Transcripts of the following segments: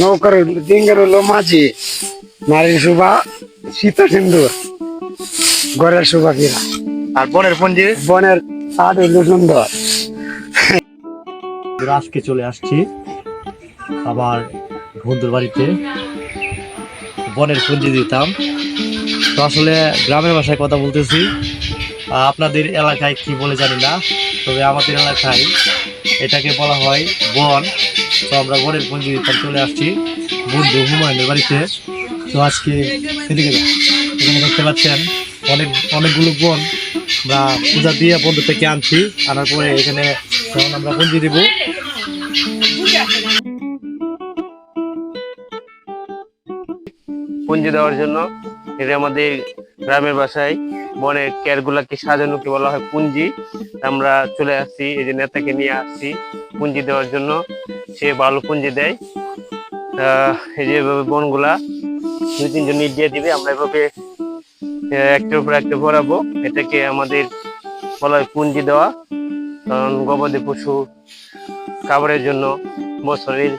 নৌকার ডিঙ্গের হলো মাঝি নারীর শোভা শীত সিন্দুর ঘরের শোভা কিরা আর বনের পঞ্জি? বনের পাট হইল সুন্দর আজকে চলে আসছি আবার বন্ধুর বাড়িতে। বনের পুঞ্জি দিতাম তো আসলে গ্রামের ভাষায় কথা বলতেছি। আপনাদের এলাকায় কি বলে জানি না তবে আমাদের এলাকায় এটাকে বলা হয় বন। তো আমরা বনের পুঞ্জি দিতাম চলে আসছি। বন্ধু হুমায়ুনের বাড়িতে। তো আজকে এদিকে। এখানে দেখতে পাচ্ছেন, অনেক অনেকগুলো বন আমরা পূজা দিয়ে বন্ধু থেকে আনছি। আনার পরে এখানে তখন আমরা পুঞ্জি দিব। পুঞ্জি দেওয়ার জন্য এটা আমাদের গ্রামের বাসায় বনের ক্যারগুলাকে সাজানোকে বলা হয় পুঞ্জি। আমরা চলে আসছি, এই যে নেতাকে নিয়ে আসছি পুঞ্জি দেওয়ার জন্য। সে ভালো পুঞ্জি দেয়। এই যে বনগুলা দুই তিনজন ইট দিয়ে দিবে, আমরা এভাবে একটার উপর একটা ভরাবো। এটাকে আমাদের বলা হয় পুঞ্জি দেওয়া। কারণ গবাদি পশু খাবারের জন্য বছরের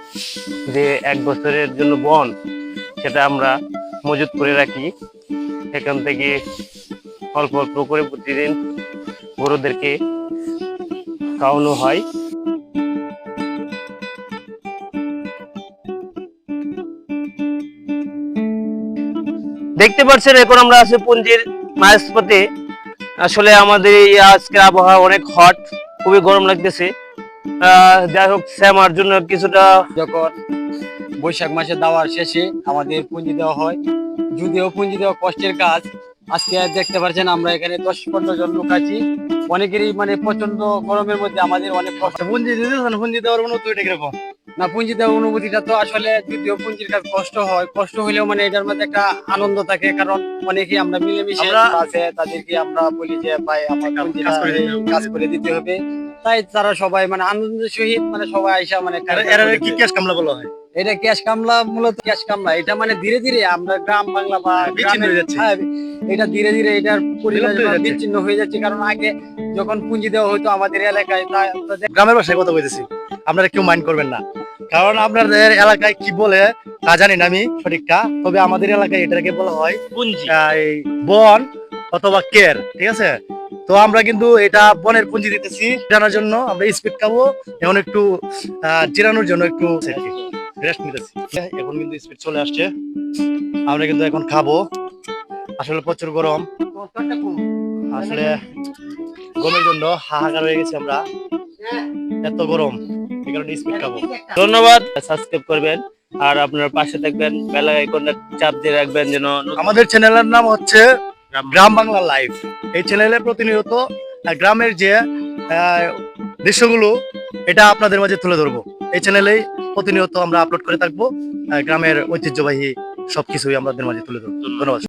যে এক বছরের জন্য বন, সেটা আমরা মজুত করে রাখি। সেখান থেকে অল্প অল্প করে প্রতিদিন গরুদেরকে খাওয়ানো হয়। দেখতে পাচ্ছেন, এখন আমরা আছি পুঞ্জির মাঝপথে আসলে আমাদের এই আজকের আবহাওয়া অনেক হট খুবই গরম লাগতেছে। যাই হোক শ্যামার জন্য কিছুটা যখন বৈশাখ মাসে দেওয়ার শেষে আমাদের পুঁজি দেওয়া হয়, যদিও পুঁজি দেওয়া কষ্টের কাজ আজকে দেখতে পাচ্ছেন আমরা এখানে দশ পনেরো জন লোক আছি। অনেকেরই মানে প্রচণ্ড গরমের মধ্যে আমাদের অনেক কষ্ট। পুঞ্জি দিতে পুঞ্জি দেওয়ার অনুভূতি এটা কীরকম? না পুঁজি দেওয়ার অনুভূতিটা তো আসলে যদিও পুঁজির কাজ কষ্ট হয়। কষ্ট হলেও মানে এটার মধ্যে একটা আনন্দ থাকে কারণ অনেকেই আমরা মিলেমিশে আছে তাদেরকে আমরা বলি যে ভাই আমার কাজ করে দিতে হবে। কাজ তাই তারা সবাই মানে আনন্দের সহিত মানে সবাই আইসা মানে কাজ এরা কি। ক্যাশ কামলা বলা হয়? এটা ক্যাশ কামলা মূলত ক্যাশ কামলা। এটা মানে ধীরে ধীরে আমরা গ্রাম বাংলা বা হয়ে এটা ধীরে ধীরে এটার পরিবেশ হয়ে যাচ্ছে। বিচ্ছিন্ন হয়ে যাচ্ছে। কারণ আগে যখন পুঁজি দেওয়া হতো আমাদের এলাকায় গ্রামের ভাষায় কথা বলতেছি। আপনারা কেউ মাইন্ড করবেন না। কারণ আপনাদের এলাকায় কি বলে তা জানি না আমি সঠিকটা। তবে আমাদের এলাকায় এটাকে বলা হয় এই বন অথবা কের ঠিক আছে? তো আমরা কিন্তু এটা বনের পুঞ্জি দিতেছি। জানার জন্য আমরা স্পিড খাব। এখন একটু আহ, জিরানোর জন্য একটু রেস্ট নিতেছি। এখন কিন্তু স্পিড চলে আসছে। আমরা কিন্তু এখন খাব। আসলে প্রচুর গরম। আসলে গরমের জন্য হাহাকার হয়ে গেছি আমরা। এত গরম খাব। ধন্যবাদ। সাবস্ক্রাইব করবেন আর আপনার পাশে থাকবেন। বেলা আইকনটা চাপ দিয়ে রাখবেন যেন আমাদের চ্যানেলের নাম হচ্ছে গ্রাম বাংলা লাইভ এই চ্যানেলে প্রতিনিয়ত গ্রামের যে দৃশ্যগুলো, এটা আপনাদের মাঝে তুলে ধরবো। এই চ্যানেলেই প্রতিনিয়ত আমরা আপলোড করে থাকব। গ্রামের ঐতিহ্যবাহী সবকিছুই আমাদের মাঝে তুলে ধরবো। ধন্যবাদ।